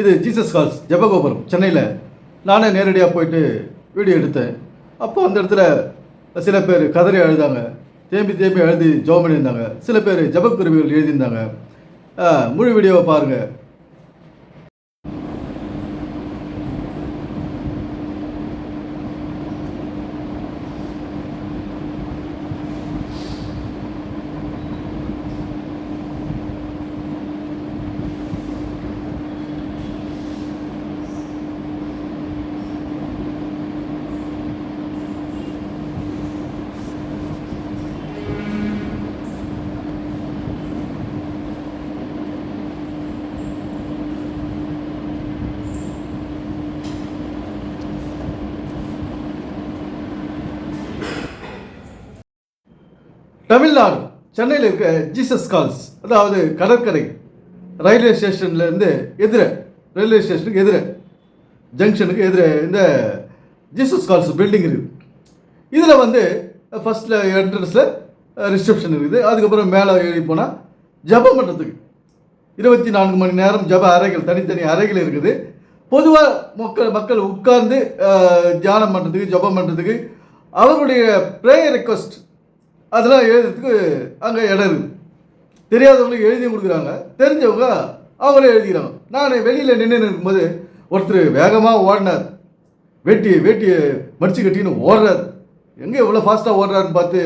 இது Jesus calls ஜெபகோபுரம் சென்னையில். நானே நேரடியாக போயிட்டு வீடியோ எடுத்தேன். அப்போ அந்த இடத்துல சில பேர் கதறி அழுதாங்க. தேம்பி தேம்பி எழுதி ஜோம் பண்ணியிருந்தாங்க. சில பேர் ஜபக்குருவிகள் எழுதியிருந்தாங்க. முழு வீடியோவை பாருங்கள் தமிழ்நாடு சென்னையில் இருக்க ஜீசஸ் கால்ஸ் அதாவது கடற்கரை ரயில்வே ஸ்டேஷன்லேருந்து எதிர ரயில்வே ஸ்டேஷனுக்கு எதிர ஜங்ஷனுக்கு எதிர இந்த ஜீசஸ் கால்ஸ் பில்டிங் இருக்குது இதில் வந்து ஃபஸ்ட்டில் என்ட்ரன்ஸில் ரிசப்ஷன் இருக்குது. அதுக்கப்புறம் மேலே ஏறி போனால் ஜபம் பண்ணுறதுக்கு இருபத்தி நான்கு மணி நேரம் ஜப அறைகள் தனித்தனி அறைகள் இருக்குது. பொதுவாக மக்கள் மக்கள் உட்கார்ந்து தியானம் பண்ணுறதுக்கு ஜபம் பண்ணுறதுக்கு அவர்களுடைய ப்ரேயர் ரெக்வஸ்ட் அதெல்லாம் எழுதுறதுக்கு அங்கே இடம் இருக்குது தெரியாதவங்களுக்கு எழுதி கொடுக்குறாங்க. தெரிஞ்சவங்க அவங்களே எழுதிக்கிறாங்க. நான் வெளியில் நின்று இருக்கும்போது ஒருத்தர் வேகமாக ஓடினார். வேட்டி வேட்டியை மடிச்சு கட்டின்னு ஓடுறாரு. எங்கே இவ்வளோ ஃபாஸ்ட்டாக ஓடுறாருன்னு பார்த்து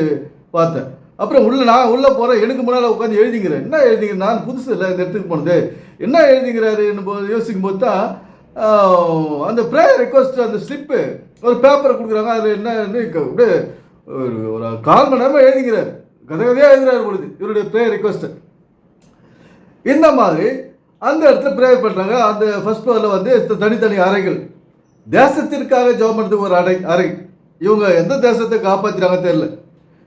பார்த்தேன். அப்புறம் உள்ளே நான் உள்ளே போகிறேன் எனக்கு முன்னால் உட்காந்து எழுதிங்கிறேன் என்ன எழுதிங்க நான் புதுசு இல்லை இந்த இடத்துக்கு போனது. என்ன எழுதிங்கிறாருன்னு போது யோசிக்கும் போது தான் அந்த ப்ரேயர் ரெக்வஸ்ட் அந்த ஸ்லிப்பு ஒரு பேப்பரை கொடுக்குறாங்க. அதில் என்ன அப்படியே ஒரு ஒரு கால் மணி நேரமாக எழுதிக்கிறார். கதை கதையாக எழுதுகிறார் பொழுது. இவருடைய ப்ரேயர் ரிக்வஸ்ட்டு இந்த மாதிரி அந்த இடத்துல ப்ரேயர் பண்ணுறாங்க அந்த ஃபர்ஸ்ட் ஃப்ளோரில் வந்து தனித்தனி அறைகள். தேசத்திற்காக ஜெபம் பண்ணுறதுக்கு ஒரு அறை அறை. இவங்க எந்த தேசத்தை காப்பாற்றுறாங்க தெரில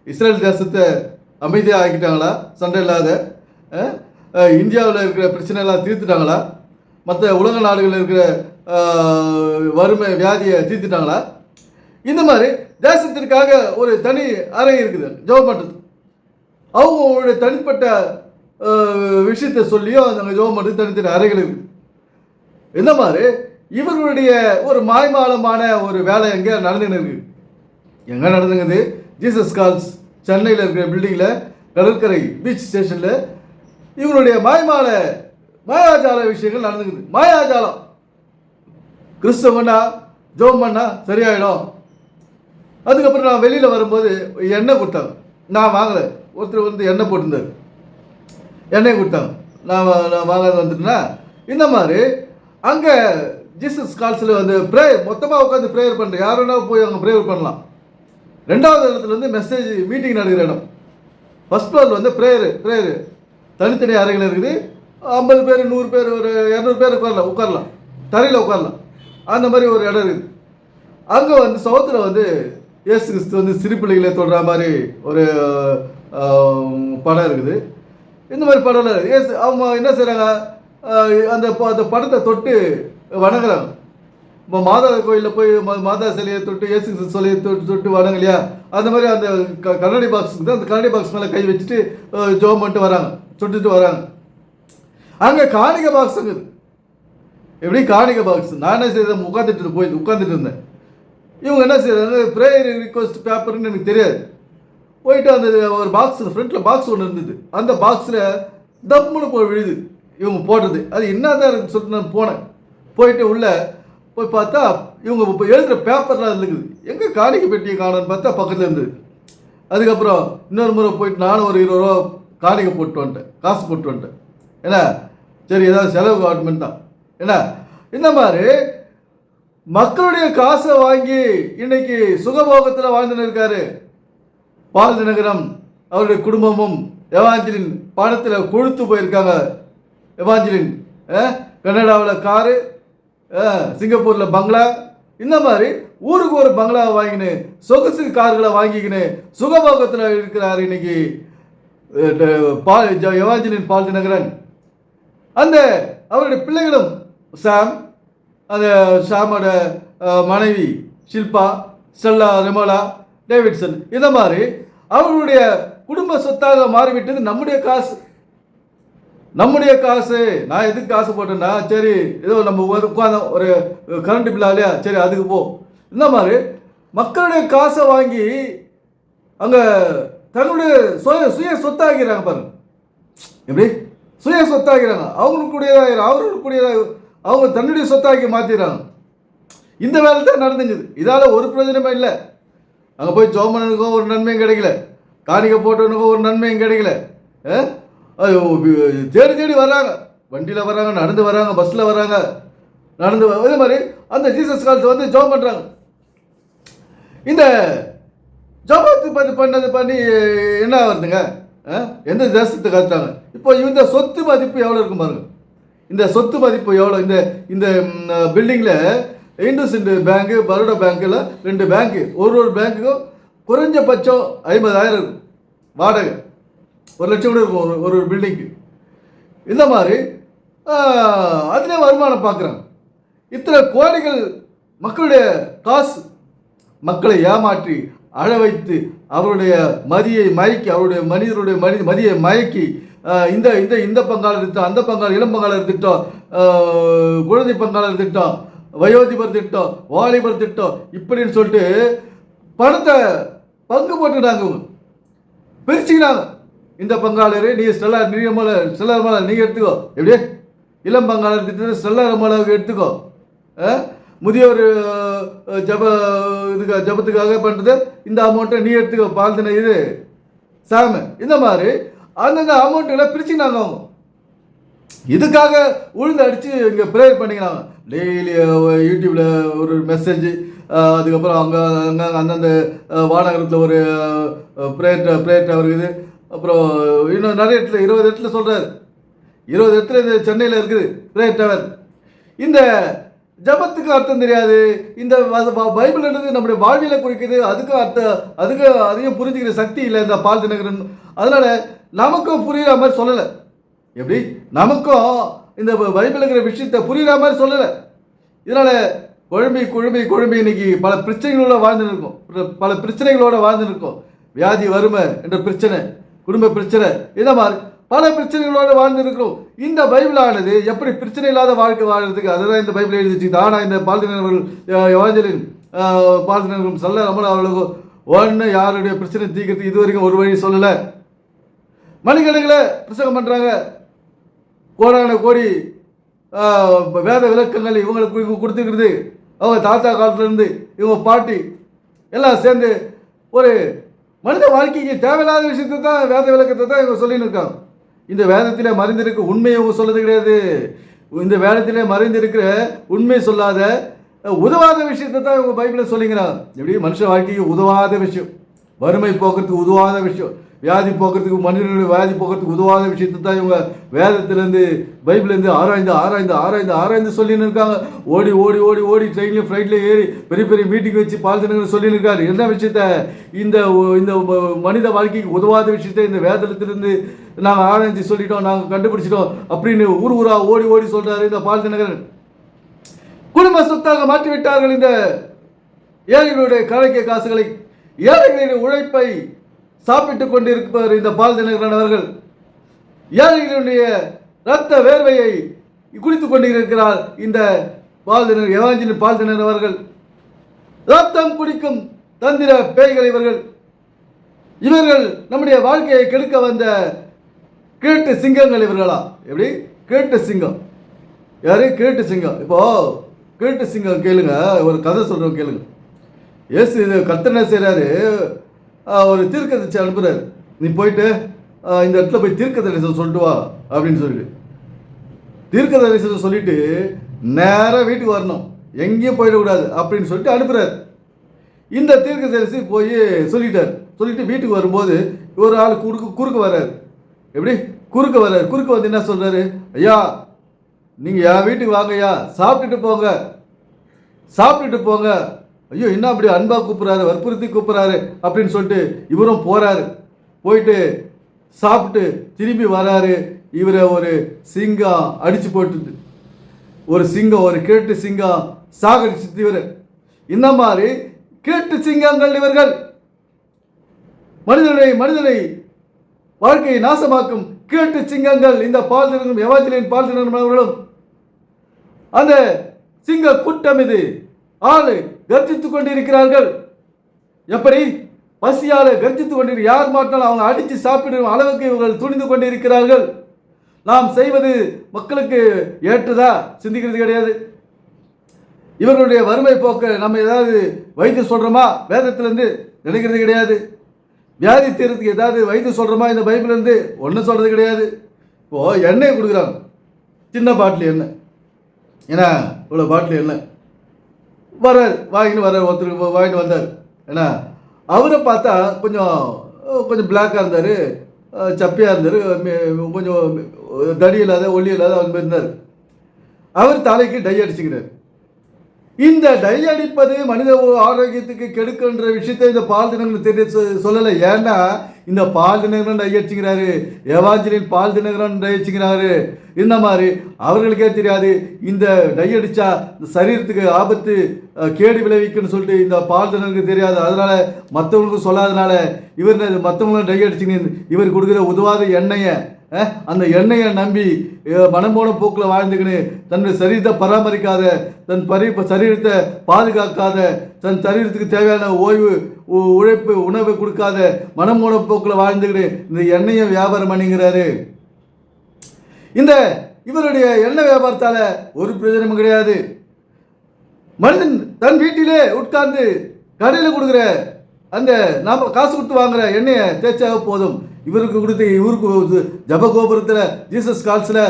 இஸ்ரேல் தேசத்தை அமைதியாக ஆக்கிட்டாங்களா? சண்டை இல்லாத இந்தியாவில் இருக்கிற பிரச்சனை எல்லாம் தீர்த்துட்டாங்களா? மற்ற உலக நாடுகளில் இருக்கிற வறுமை வியாதியை தீர்த்துட்டாங்களா? இந்த மாதிரி தேசத்திற்காக ஒரு தனி அறை இருக்குது ஜெபம் பண்ணுறது அவங்களுடைய தனிப்பட்ட விஷயத்தை சொல்லியும் அந்த ஜோ பண்ணுறது தனித்தனி அறைகள் இருக்குது. இந்த மாதிரி இவர்களுடைய ஒரு மாய்மாலமான ஒரு வேலை எங்கே நடந்துன்னு இருக்கு. எங்கே நடந்துங்குது ஜீசஸ் கால்ஸ் சென்னையில் இருக்கிற பில்டிங்கில் கடற்கரை பீச் ஸ்டேஷனில் இவருடைய மாய்மால மாயாஜால விஷயங்கள் நடந்துக்குது மாயாஜாலம். கிறிஸ்தவனா ஜோம் பண்ணா சரியாயிடும். அதுக்கப்புறம் நான் வெளியில் வரும்போது எண்ணெய் கொடுத்தாங்க. நான் வாங்கலை. ஒருத்தர் வந்து எண்ணெய் போட்டிருந்தார். எண்ணெய் கொடுத்தாங்க. நான் நான் வாங்காது வந்துட்டேன்னா இந்த மாதிரி அங்கே ஜீசஸ் கால்ஸில் வந்து ப்ரேயர் மொத்தமாக உட்காந்து ப்ரேயர் பண்ணுற யார் வேணால் போய் அங்கே ப்ரேயர் பண்ணலாம். ரெண்டாவது இடத்துல வந்து மெசேஜ் மீட்டிங் நடக்கிற இடம். ஃபர்ஸ்ட் ஃப்ளோரில் வந்து ப்ரேயரு ப்ரேயரு தனித்தனி அறைகள் இருக்குது. ஐம்பது பேர் நூறு பேர் ஒரு இரநூறு பேர் உட்காரலாம் உட்காரலாம். தரையில் உட்காரலாம். அந்த மாதிரி ஒரு இடம் இருக்குது. அங்கே வந்து சவுத்தில் வந்து இயேசு கிறிஸ்து வந்து சிறு பிள்ளைகளை தொடுற மாதிரி ஒரு படம் இருக்குது. இந்த மாதிரி படம்லாம் இருக்குது. ஏசு அவங்க என்ன செய்கிறாங்க அந்த ப- அந்த படத்தை தொட்டு வணங்குறாங்க. இப்போ மாதா கோயிலில் போய் மாதா சிலையை தொட்டு இயேசு கிறிஸ்து சிலையை தொட்டு தொட்டு வணங்க இல்லையா அந்த மாதிரி அந்த க கண்ணாடி பாக்ஸ் இருக்குது. அந்த கண்ணாடி பாக்ஸ் மேலே கை வச்சுட்டு ஜோம் பண்ணிட்டு வராங்க. சுட்டுட்டு வராங்க. அங்கே காணிக்க பாக்ஸ் இருக்குது. எப்படி காணிக்க பாக்ஸ் நானே செய்த உட்காந்துட்டு போய் உட்காந்துட்டு இருந்தேன். இவங்க என்ன செய்யறாங்க ப்ரேயர் ரிக்வஸ்ட் பேப்பர்னு எனக்கு தெரியாது. போயிட்டு அந்த ஒரு பாக்ஸ் ஃப்ரண்ட்டில் பாக்ஸ் ஒன்று இருந்தது. அந்த பாக்ஸில் தம்முன்னு போய் விழுது. இவங்க போடுறது. அது என்னதான் இருக்குன்னு சொல்லிட்டு நான் போனேன். போயிட்டு உள்ளே போய் பார்த்தா இவங்க இப்போ எழுதுகிற பேப்பர்லாம் இருக்குது. எங்கே காணிக்க பெட்டியை காணோன்னு பார்த்தா பக்கத்தில் இருந்தது அதுக்கப்புறம் இன்னொரு முறை போயிட்டு நானும் ஒரு இருபது ரூபா காணிக்கை போட்டு வந்துட்டேன். காசு போட்டு வந்துட்டேன். என்ன சரி ஏதாவது செலவு கவர்மெண்ட் தான். என்ன இந்த மாதிரி மக்களுடைய காசை வாங்கி இன்னைக்கு சுகபோகத்தில் வாழ்ந்துன்னு இருக்காரு. பால் தினகரம் அவருடைய குடும்பமும் எவாஞ்சலின் பணத்தில் கொழுத்து போயிருக்காங்க. எவாஞ்சலின் கனடாவில் காரு சிங்கப்பூரில் பங்களா இந்த மாதிரி ஊருக்கு ஒரு பங்களாவை வாங்கினு சொகுசு கார்களை வாங்கிக்கின்னு சுகபோகத்தில் இருக்கிறார் இன்னைக்கு பால் ஜ- எவாஞ்சலின் பால் தினகரன். அந்த அவருடைய பிள்ளைகளும் சாம் அந்த ஷாமோட மனைவி ஷில்பா செல்லா ரிமலா டேவிட்சன். இதை மாதிரி அவர்களுடைய குடும்ப சொத்தாக மாறிவிட்டது. நம்முடைய காசு நம்முடைய காசு. நான் எதுக்கு காசு போட்டேன்னா சரி ஏதோ நம்ம உட்காந்து ஒரு கரண்ட் பில்லா இல்லையா? சரி அதுக்கு போ. இந்த மாதிரி மக்களுடைய காசை வாங்கி அங்கே தன்னுடைய சுய சுய சொத்தாகிறாங்க பாருங்க. எப்படி? சுய சொத்தாகிறாங்க அவங்களுக்கு கூடியதாக கூடியதாக அவங்க தன்னுடைய சொத்தாக்கி மாற்றிடுறாங்க இந்த வேலை தான் நடந்துங்குது இதால் ஒரு பிரயோஜனமே இல்லை. அங்கே போய் ஜோமனனுக்கும் ஒரு நன்மையும் கிடைக்கல. காணிக்கை போட்டவனுக்கும் ஒரு நன்மையும் கிடைக்கல. ஆ? ஐயோ, தேடி தேடி வர்றாங்க. வண்டியில் வராங்க நடந்து வராங்க பஸ்ஸில் வராங்க நடந்து வ- மாதிரி அந்த ஜீசஸ் காலத்தை வந்து ஜோம் பண்ணுறாங்க இந்த ஜபத்து பற்றி பண்ணது பண்ணி என்ன வருதுங்க ஆ? எந்த தேசத்தை கற்றுட்டாங்க இப்போ இந்த சொத்து மதிப்பு எவ்வளோ இருக்கும் பாருங்கள் இந்த சொத்து மதிப்பு எவ்வளோ இந்த இந்த பில்டிங்கில் இண்டஸ்இண்ட் பேங்க்கு பரோடா பேங்க்கில் ரெண்டு பேங்க்கு ஒரு ஒரு பேங்க்குக்கும் குறைஞ்சபட்சம் ஐம்பதாயிரம் இருக்கும் வாடகை. ஒரு லட்சம் கூட இருக்கும் ஒரு ஒரு ஒரு பில்டிங்க்கு. இந்த மாதிரி அதிலே வருமானம் பார்க்குறாங்க. இத்தனை கோடிகள் மக்களுடைய காசு. மக்களை ஏமாற்றி அழ வைத்து அவருடைய மதியை மயக்கி அவருடைய மனிதருடைய மனி மதியை மயக்கி இந்த இந்த இந்த பங்காளர் திட்டம் அந்த பங்காளர் இளம் பங்காளர் திட்டம் குழந்தை பங்காளர் திட்டம் வயோதிபர் திட்டம் வாலிபர் திட்டம் இப்படின்னு சொல்லிட்டு பணத்தை பங்கு போட்டுட்டாங்க பிரிச்சுக்கிறாங்க இந்த பங்காளர் நீ ஸ்டெல்லார் நீ மேலே ஸ்டெல்லார் நீங்கள் எடுத்துக்கோ. எப்படியே இளம் பங்காளர் திட்டத்தை ஸ்டெல்லார் மேலே எடுத்துக்கோ. ஆ? முதியோர் ஜப இதுக்கு ஜபத்துக்காக பண்ணுறது இந்த அமௌண்ட்டை நீ எடுத்துக்கோ. பால் தின இது. சாமி இந்த மாதிரி அந்தந்த அமௌண்ட்டுகளை பிரிச்சுக்கினாங்க அவங்க. இதுக்காக உழுந்து அடித்து இங்கே ப்ரேயர் பண்ணிக்கிறாங்க. டெய்லி யூடியூப்பில் ஒரு மெசேஜ் அதுக்கப்புறம் அங்கே அங்கே அந்தந்த வானகரத்தில் ஒரு ப்ரேயர் ப்ரேயர் டவர் இருக்குது. அப்புறம் இன்னும் நிறைய இடத்துல இருபது இடத்துல சொல்கிறாரு இருபது இடத்துல இந்த சென்னையில் இருக்குது ப்ரேயர் டவர் இந்த ஜபத்துக்கு அர்த்தம் தெரியாது. இந்த பைபிள்ன்றது நம்முடைய வாழ்வியலை குறிக்குது. அதுக்கு அர்த்தம் அதுக்கு அதையும் புரிஞ்சுக்கிற சக்தி இல்லை இந்த பால் தினகரன். அதனால நமக்கும் புரியுற மாதிரி சொல்லலை. எப்படி? நமக்கும் இந்த பைபிளுங்கிற விஷயத்தை புரியுற மாதிரி சொல்லலை. இதனால் குழம்பி குழம்பி குழம்பி இன்னைக்கு பல பிரச்சனைகளோட வாழ்ந்துருக்கோம். பிர- பல பிரச்சனைகளோட வாழ்ந்துருக்கோம். வியாதி வறுமை என்ற பிரச்சனை குடும்ப பிரச்சனை இதை மாதிரி பல பிரச்சனைகளோடு வாழ்ந்திருக்கிறோம். இந்த பைபிளானது எப்படி பிரச்சனை இல்லாத வாழ்க்கை வாழ்றதுக்கு அதுதான் இந்த பைபிள் எழுதிச்சு. தானா ஆனால் இந்த பால்தினர்கள் எவாஞ்சலின் பால்தினர்களும் சொல்ல ரமண அவர்களுக்கும் ஒன்று யாருடைய பிரச்சனை தீர்க்கறதுக்கு இது வரைக்கும் ஒரு வழி சொல்லலை. மணிக்கணக்கில் பிரசங்கம் பண்ணுறாங்க கோடான கோடி வேத விளக்கங்கள் இவங்களுக்கு இவங்க கொடுத்துக்கிறது அவங்க தாத்தா காலத்துலேருந்து இவங்க பாட்டி எல்லாம் சேர்ந்து ஒரு மனித வாழ்க்கைக்கு தேவையில்லாத விஷயத்தை தான் வேத விளக்கத்தை தான் இவங்க சொல்லின்னு இருக்காங்க. இந்த வேதத்தில் மறைந்திருக்க உண்மையை அவங்க சொல்லது கிடையாது. இந்த வேதத்தில் மறைந்திருக்கிற உண்மை சொல்லாத உதவாத விஷயத்தை தான் இவங்க பைபிளில் சொல்லிங்கிறான் எப்படி? மனுஷ வாழ்க்கைக்கு உதவாத விஷயம். வறுமை போக்குறதுக்கு உதவாத விஷயம். வியாதி போக்குறதுக்கு மனிதனுடைய வியாதி போக்குறதுக்கு உதவாத விஷயத்தை தான் இவங்க வேதத்துலேருந்து பைபிள்லேருந்து ஆராய்ந்து ஆராய்ந்து ஆராய்ந்து ஆராய்ந்து சொல்லின்னு இருக்காங்க. ஓடி ஓடி ஓடி ஓடி ட்ரெயின்லையும் ஃப்ளைட்லையும் ஏறி பெரிய பெரிய மீட்டிங் வச்சு பால்தனங்கள் சொல்லின்னு இருக்காரு. என்ன விஷயத்த? இந்த இந்த மனித வாழ்க்கைக்கு உதவாத விஷயத்தை இந்த வேதத்திலிருந்து நாங்கள் ஆராய்ச்சி சொல்லிட்டோம் நாங்கள் கண்டுபிடிச்சிட்டோம் அப்படின்னு ஊர் ஊரா ஓடி ஓடி சொல்றாரு இந்த பால்தினகரன் குடும்ப சொத்தாக மாற்றிவிட்டார்கள் இந்த ஏழைகளுடைய கலைக்க காசுகளை. ஏழைகளின் உழைப்பை சாப்பிட்டுக் கொண்டிருப்பவர் இந்த பால் தினகரன் அவர்கள். ஏழைகளுடைய இரத்த வேர்வையை குடித்துக் கொண்டிருக்கிறார் இந்த பால் தினர் எவாஞ்சின் பால் தினர் அவர்கள். ரத்தம் குடிக்கும் தந்திர பேய்கள் இவர்கள். இவர்கள் நம்முடைய வாழ்க்கையை கெடுக்க வந்த கேட்டு சிங்கங்கள் இவர்களா? எப்படி? கேட்டு சிங்கம். யாரு? கேட்டு சிங்கம். இப்போ கேட்டு சிங்கம் கேளுங்க. ஒரு கதை சொல்றோம் கேளுங்க. ஏசு இது கத்தனை செய்கிறாரு ஒரு தீர்க்கதரிசி அனுப்புறாரு. நீ போயிட்டு இந்த இடத்துல போய் தீர்க்க தரிசனம் சொல்லிட்டு வா அப்படின்னு சொல்லிட்டு. தீர்க்க தரிசனம் சொல்லிட்டு நேராக வீட்டுக்கு வரணும். எங்கேயும் போயிடக்கூடாது அப்படின்னு சொல்லிட்டு அனுப்புறாரு. இந்த தீர்க்க தரிசி போய் சொல்லிட்டார். சொல்லிட்டு வீட்டுக்கு வரும்போது ஒரு ஆள் குறுக்கு குறுக்கு வர்றாரு எப்படி? குறுக்க வர்றாரு குறுக்க வந்து என்ன சொல்றாரு? ஐயா நீங்கள் என் வீட்டுக்கு வாங்க ஐயா சாப்பிட்டுட்டு போங்க. சாப்பிட்டுட்டு போங்க. ஐயோ என்ன அப்படி அன்பா கூப்பிட்றாரு வற்புறுத்தி கூப்பிட்றாரு அப்படின்னு சொல்லிட்டு இவரும் போறாரு. போயிட்டு சாப்பிட்டு திரும்பி வராரு. இவரை ஒரு சிங்கம் அடிச்சு போட்டுது. ஒரு சிங்கம் ஒரு கேட்டு சிங்கம் சாகடிச்சு இவர். இந்த மாதிரி கேட்டு சிங்கங்கள் இவர்கள். மனிதனை மனிதனை வாழ்க்கையை நாசமாக்கும் கேட்டு சிங்கங்கள் இந்த பால் தினங்களும் எவாஜிலின் பால் தினங்களும் அந்த சிங்க கூட்டம் இது. ஆளு கர்ஜித்துக் கொண்டிருக்கிறார்கள். எப்படி? பசியால கர்ஜித்துக் கொண்டிரு யார் மாட்டாலும் அவங்க அடித்து சாப்பிடும் அளவுக்கு இவர்கள் துணிந்து கொண்டிருக்கிறார்கள். நாம் செய்வது மக்களுக்கு ஏற்றதா? சிந்திக்கிறது கிடையாது. இவர்களுடைய வறுமை போக்க நம்ம ஏதாவது வைத்தியம் சொல்கிறோமா வேதத்திலேருந்து நினைக்கிறது கிடையாது. வியாதி தீர்றதுக்கு ஏதாவது வைத்தியம் சொல்கிறோமா இந்த பைபிள்லேருந்து ஒன்றும் சொல்கிறது கிடையாது. இப்போது எண்ணெய் கொடுக்குறாங்க. சின்ன பாட்டில் எண்ணெய். ஏன்னா இவ்வளோ பாட்டில் எண்ணெய். வர்றார். வாங்கின்னு வர்றார் ஒருத்தர் வாங்கிட்டு வந்தார். ஏன்னா அவரை பார்த்தா கொஞ்சம் கொஞ்சம் பிளாக்காக இருந்தார். சப்பியாக இருந்தார். கொஞ்சம் தடி இல்லாத ஒல்லி இல்லாத அவர் இருந்தார். அவர் தலைக்கு டை அடிச்சுக்கிறார். இந்த டை அடிப்பது மனித ஆரோக்கியத்துக்கு கெடுக்குன்ற விஷயத்தை இந்த பால் தினங்கள் தெரிய சொ- சொல்லலை. ஏன்னா இந்த பால் தினகரன் டை அடிச்சுக்கிறாரு ஏவாஞ்சலின் பால் தினகரன் டை அடிச்சுக்கிறாரு இந்த மாதிரி அவர்களுக்கே தெரியாது. இந்த டை அடித்தா இந்த சரீரத்துக்கு ஆபத்து கேடு விளைவிக்குன்னு சொல்லிட்டு இந்த பால் தினங்களுக்கு தெரியாது. அதனால் மற்றவங்களுக்கு சொல்லாதனால இவர் மற்றவங்களும் டை அடிச்சுங்க இவர் கொடுக்குற உதவாத எண்ணெயை அந்த எண்ணெயை நம்பி அஹ், போக்கில் வாழ்ந்துக்கின்னு தன்னுடைய சரீரத்தை பராமரிக்காத தன் பரி சரீரத்தை பாதுகாக்காத தன் சரீரத்துக்கு தேவையான ஓய்வு உழைப்பு உணவு கொடுக்காத மனம் போக்கில் வாழ்ந்துக்கிட்டு இந்த எண்ணெயை வியாபாரம் பண்ணிங்கிறாரு. இந்த இவருடைய எண்ணெய் வியாபாரத்தால் ஒரு பிரயோஜனமும் கிடையாது. மனிதன் தன் வீட்டிலே உட்கார்ந்து கடையில் கொடுக்குற அந்த நாம் காசு கொடுத்து வாங்குற எண்ணெயை தேய்ச்சாக போதும். இவருக்கு கொடுத்து இவருக்கு ஒரு ஜப கோபுரத்தில் ஜீசஸ் கால்ஸில்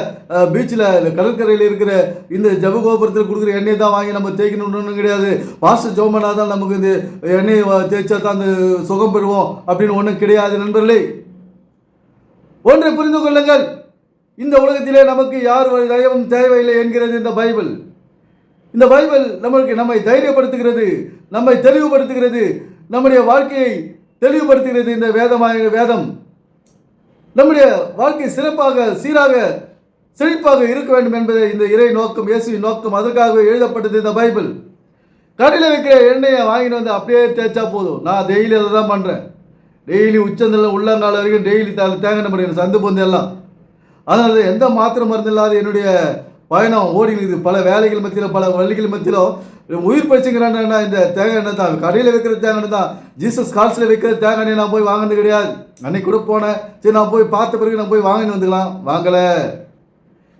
பீச்சில் கடற்கரையில் இருக்கிற இந்த ஜப கோபுரத்தில் கொடுக்குற எண்ணெயை தான் வாங்கி நம்ம தேய்க்கணும்னு கிடையாது. பாஸ்டர் ஜோமனா தான் நமக்கு இந்த எண்ணெயை தேய்ச்சா தான் அந்த சுகம் பெறுவோம் அப்படின்னு ஒன்றும் கிடையாது நண்பர்களே. ஒன்றை புரிந்து கொள்ளுங்கள். இந்த உலகத்திலே நமக்கு யார் தயவும் தேவையில்லை என்கிறது இந்த பைபிள். இந்த பைபிள் நம்மளுக்கு நம்மை தைரியப்படுத்துகிறது நம்மை தெளிவுபடுத்துகிறது நம்முடைய வாழ்க்கையை தெளிவுபடுத்துகிறது இந்த வேதமாக வேதம். நம்முடைய வாழ்க்கை சிறப்பாக சீராக செழிப்பாக இருக்க வேண்டும் என்பதை இந்த இறை நோக்கம் இயேசுவின் நோக்கம் அதற்காக எழுதப்பட்டது இந்த பைபிள். கடையில் வைக்கிற எண்ணெயை வாங்கிட்டு வந்து அப்படியே தேய்ச்சா போதும். நான் டெய்லி அதை தான் பண்ணுறேன் டெய்லி உச்சந்தல உள்ளங்கால வரைக்கும் டெய்லி த தேங்காய் பண்ணுறேன் சந்து பொந்து எல்லாம். அதனால எந்த மாத்திரை மருந்து இல்லாத என்னுடைய பயணம் ஓடி பல வேலைகள் மத்தியில் பல வழிகள் மத்தியிலும் உயிர் பயிற்சிங்கிறான்னா இந்த தேங்காய் எண்ணெய் தான். கடையில் வைக்கிற தேங்காய் எண்ணெய் தான். ஜீசஸ் கால்ஸில் வைக்கிற தேங்காய் எண்ணெய் நான் போய் வாங்கினது கிடையாது. அன்னைக்கு கூட போனேன். சரி நான் போய் பார்த்த பிறகு நான் போய் வாங்கிட்டு வந்துக்கலாம். வாங்கலை.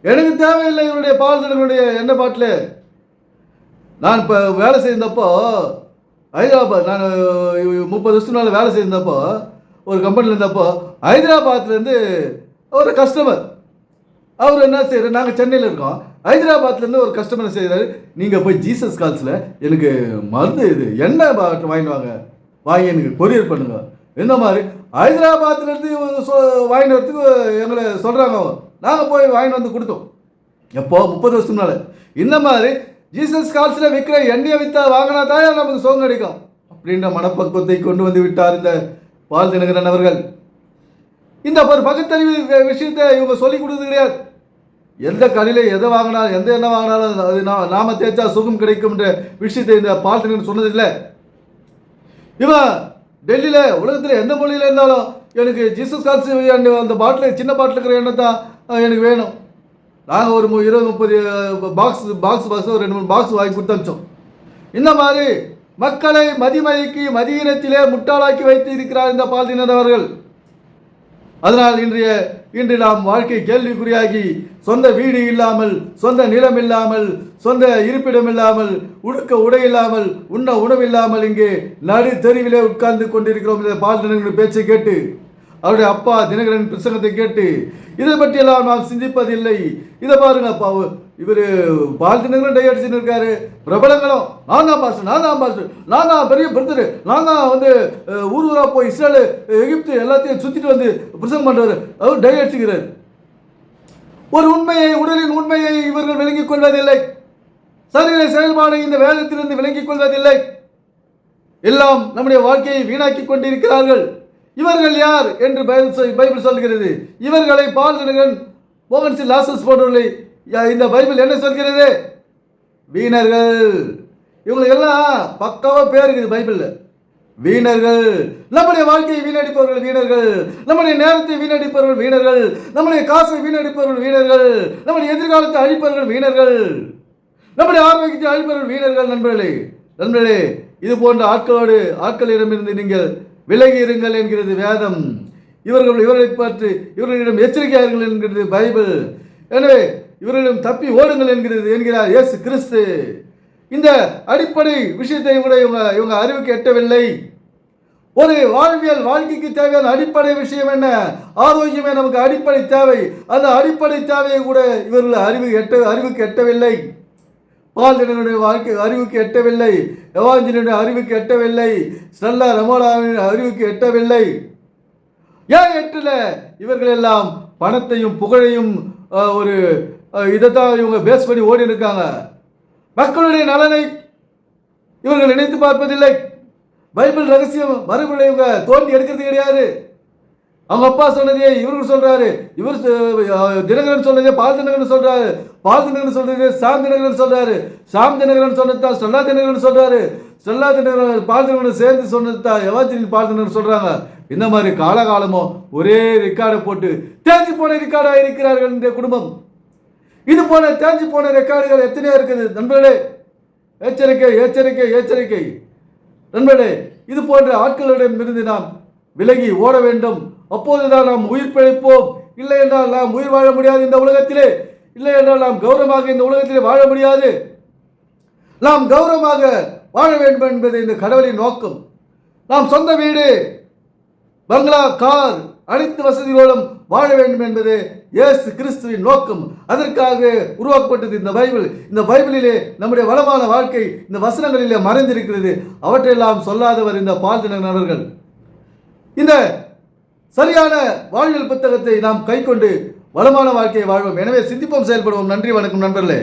எனக்கு தேவையில்லை இவருடைய பால் தடனுடைய எண்ணெய் பாட்டில். நான் இப்போ வேலை செய்தப்போ ஹைதராபாத் நான் முப்பது வருஷத்துக்கு மேலே வேலை செய்தப்போ ஒரு கம்பெனியில் இருந்தப்போ ஹைதராபாத்லேருந்து ஒரு கஸ்டமர் அவர் என்ன செய்கிறார் நாங்கள் சென்னையில் இருக்கோம். ஹைதராபாத்லேருந்து ஒரு கஸ்டமர் செய்கிறாரு நீங்கள் போய் ஜீசஸ் கால்ஸில் எனக்கு மருந்து இது என்ன வாங்கிட்டு வாங்க. வாங்கி எனக்கு கொரியர் பண்ணுங்க. இந்த மாதிரி ஹைதராபாத்லேருந்து வாங்கிட்டு வரத்துக்கு எங்களை சொல்கிறாங்க நாங்கள் போய் வாங்கிட்டு வந்து கொடுத்தோம். எப்போ? முப்பது வருஷத்துக்கு இந்த மாதிரி ஜீசஸ் கால்ஸில் விற்கிற எண்ணெயை விற்றா வாங்கினா தான் நமக்கு சோகம் கிடைக்கும். அப்படின்ற மனப்பக்குவத்தை கொண்டு வந்து விட்டார் இந்த பால் தினகரன் அவர்கள். இந்த ஒரு பகுத்தறிவு விஷயத்தை இவங்க சொல்லி கொடுத்தது கிடையாது. எந்த கடையில் எதை வாங்கினாலும் எந்த எண்ணெய் வாங்கினாலும் அது நான் நாம தேய்ச்சா சுகம் கிடைக்கும்ன்ற விஷயத்தை இந்த பால் சொன்னதில்லை இவன் டெல்லியில் உலகத்தில் எந்த மொழியில் இருந்தாலும் எனக்கு ஜீசஸ் கால்ஸ் அந்த பாட்டில் சின்ன பாட்டில் இருக்கிற எண்ணெய் தான் எனக்கு வேணும். நாங்கள் ஒரு மு- இருபது முப்பது பாக்ஸ் பாக்ஸ் பாக்ஸ் ஒரு ரெண்டு மூணு பாக்ஸ் வாங்கி கொடுத்து இந்த மாதிரி மக்களை மதிமயக்கி மதியினத்திலே முட்டாளாக்கி வைத்து இருக்கிறார் இந்த பால் அவர்கள். அதனால் இன்றைய இன்று நாம் வாழ்க்கை கேள்விக்குறியாகி சொந்த வீடு இல்லாமல் சொந்த நிலம் இல்லாமல் சொந்த இருப்பிடம் இல்லாமல் உடுக்க உடை இல்லாமல் உண்ண உணவு இல்லாமல் இங்கே நடு தெருவிலே உட்கார்ந்து கொண்டிருக்கிறோம் இந்த பால் பேச்சை கேட்டு அவருடைய அப்பா தினகரன் பிரசங்கத்தை கேட்டு இதை பற்றியெல்லாம் நாம் சிந்திப்பதில்லை. இதை பாருங்க அப்பா இவர் பால் தினகரன் டை அடிச்சுன்னு இருக்காரு. பிரபலங்களும் நான் தான் பாஸ்டர் நான் தான் பாஸ்டர் நான் தான் பெரிய பிரதர் நான் தான் வந்து ஊர் ஊராக போய் இஸ்ரேலு எகிப்து எல்லாத்தையும் சுற்றிட்டு வந்து பிரசங்கம் பண்ணுறாரு அவர் டை அடிச்சுக்கிறார். ஒரு உண்மையை உடலின் உண்மையை இவர்கள் விளங்கிக் கொள்வதில்லை. சரீர செயல்பாடு இந்த வேதத்திலிருந்து விளங்கிக் கொள்வதில்லை. எல்லாம் நம்முடைய வாழ்க்கையை வீணாக்கி கொண்டிருக்கிறார்கள். இவர்கள் யார் என்று பைபிள் பைபிள் சொல்கிறது. இவர்களை பால் தினகரன் மோகன் சி லாசஸ் போன்றவர்களை இந்த பைபிள் என்ன சொல்கிறது? வீணர்கள். இவங்களுக்கு எல்லாம் பக்காவாக பேர் இருக்குது பைபிளில். வீணர்கள். நம்முடைய வாழ்க்கையை வீணடிப்பவர்கள் வீணர்கள். நம்முடைய நேரத்தை வீணடிப்பவர்கள் வீணர்கள். நம்முடைய காசை வீணடிப்பவர்கள் வீணர்கள். நம்முடைய எதிர்காலத்தை அழிப்பவர்கள் வீணர்கள். நம்முடைய ஆரோக்கியத்தை அழிப்பவர்கள் வீணர்கள் நண்பர்களே. நண்பர்களே இது போன்ற ஆட்களோடு ஆட்களிடமிருந்து நீங்கள் விலகி இருங்கள் என்கிறது வேதம். இவர்கள் இவர்களை பற்றி இவர்களிடம் எச்சரிக்கையார்கள் என்கிறது பைபிள். எனவே இவர்களிடம் தப்பி ஓடுங்கள் என்கிறது என்கிறார் இயேசு கிறிஸ்து. இந்த அடிப்படை விஷயத்தை கூட இவங்க இவங்க அறிவுக்கு எட்டவில்லை. ஒரு வாழ்வியல் வாழ்க்கைக்கு தேவையான அடிப்படை விஷயம் என்ன? ஆரோக்கியமே நமக்கு அடிப்படை தேவை. அந்த அடிப்படை தேவையை கூட இவர்கள் அறிவு எட்ட அறிவுக்கு எட்டவில்லை. பால்தனுடைய வாழ்க்கை அறிவுக்கு எட்டவில்லை. எவாஞ்சினுடைய அறிவுக்கு எட்டவில்லை. ஸ்டெல்லா ரமோலாவின் அறிவுக்கு எட்டவில்லை. ஏன் எட்டல? இவர்கள் எல்லாம் பணத்தையும் புகழையும் ஒரு இதை இதைத்தான் இவங்க பேஸ் பண்ணி ஓடி இருக்காங்க. மக்களுடைய நலனை இவர்கள் நினைத்து பார்ப்பதில்லை. பைபிள் ரகசியம் மறுபடியும் இவங்க தோண்டி எடுக்கிறது கிடையாது. அவங்க அப்பா சொன்னதே இவர்கள் சொல்றாரு. இவர் தினகரன் சொன்னதே பால் தினகரன் சொல்றாரு. பால் தினகரன் சொல்றது சாம் தினகரன் சொல்றாரு. சாம் தினகரன் சொன்னதா சொல்லா தினகரன் சொல்றாரு. சொல்லா தினகரன் பால் தினகரன் சேர்ந்து சொன்னதா எவாஜின் பால் தினகரன் சொல்றாங்க. இந்த மாதிரி காலகாலமும் ஒரே ரெக்கார்டை போட்டு தேஞ்சு போன ரெக்கார்டாக இருக்கிறார்கள் இந்த குடும்பம். இது போல தேஞ்சு போன ரெக்கார்டுகள் எத்தனையோ இருக்குது. நண்பர்களே எச்சரிக்கை எச்சரிக்கை எச்சரிக்கை. நண்பர்களே இது போன்ற ஆட்களிடம் இருந்து நாம் விலகி ஓட வேண்டும். அப்போதுதான் நாம் உயிர் பிழைப்போம். இல்லை என்றால் நாம் உயிர் வாழ முடியாது இந்த உலகத்திலே. இல்லை என்றால் நாம் கௌரவமாக இந்த உலகத்திலே வாழ முடியாது. நாம் கௌரவமாக வாழ வேண்டும் என்பது இந்த கடவுளின் நோக்கம். நாம் சொந்த வீடு பங்களா கார் அனைத்து வசதிகளோடும் வாழ வேண்டும் என்பது இயேசு கிறிஸ்துவின் நோக்கம். அதற்காக உருவாக்கப்பட்டது இந்த பைபிள். இந்த பைபிளிலே நம்முடைய வளமான வாழ்க்கை இந்த வசனங்களிலே மறைந்திருக்கிறது. அவற்றையெல்லாம் சொல்லாதவர் இந்த பால் அவர்கள் இந்த சரியான வாழ்வியல் புத்தகத்தை நாம் கைக்கொண்டு வளமான வாழ்க்கையை வாழ்வோம். எனவே சிந்திப்போம் செயல்படுவோம். நன்றி வணக்கம் நண்பர்களே.